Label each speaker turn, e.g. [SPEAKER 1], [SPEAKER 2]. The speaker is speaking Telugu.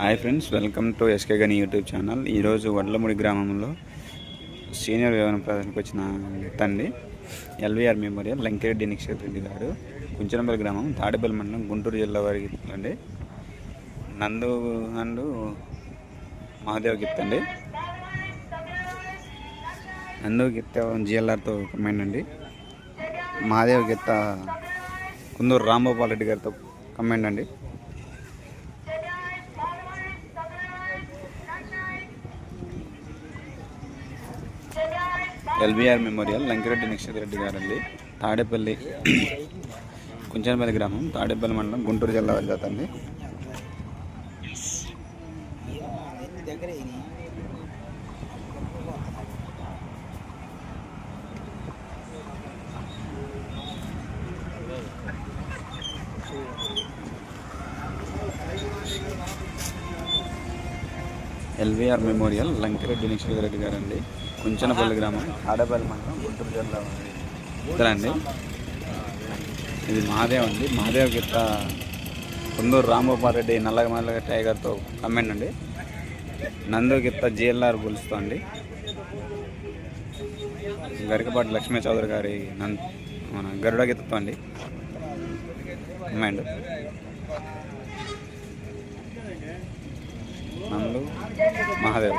[SPEAKER 1] Hi friends welcome to SK Gani YouTube channel. ఈరోజు వడ్లముడి గ్రామంలో సీనియర్ వివరణ ప్రదర్శనకు వచ్చిన తండ్రి ఎల్వీఆర్ మెమోరియల్ లంకిరెడ్డి నిక్షేత్ రెడ్డి గారు. కుంచనపల్లి గ్రామం తాడేపల్లి మండలం గుంటూరు జిల్లా వారికి అండి నందు అండ్ మహాదేవ్ గిత్ అండి నందు గిత్త జిఎల్ఆర్తో కమెండ్ అండి మహాదేవ్ గిత్త కుందూరు రాంభోపాల్ రెడ్డి గారితో కమెండ్ అండి ఎల్బీఆర్ మెమోరియల్ లంకిరెడ్డి నిక్షిత్ రెడ్డి గారండి తాడేపల్లి కుంచనపల్లి గ్రామం తాడేపల్లి మండలం గుంటూరు జిల్లా వారి ఎల్విఆర్ మెమోరియల్ లంకిరెడ్డి నిక్షిత్ రెడ్డి అండి కుంచనపల్లి గ్రామం ఆడపల్లి మండలం గుంటూరు జిల్లా వారి ఇద్దరండి ఇది మహాదేవ్ అండి. మహాదేవ్ గిత్త కుందూరు రామగోపాల్రెడ్డి నల్లగమల్ల టైగర్తో కమెంట్ అండి. నందు గిత్త జిఎల్ఆర్ బుల్స్తో అండి. గరికపాటి లక్ష్మీ చౌదరి గారి నం మన గరుడ గిత్తతో అండి. కమెంట్ నందు మహాదేవ్.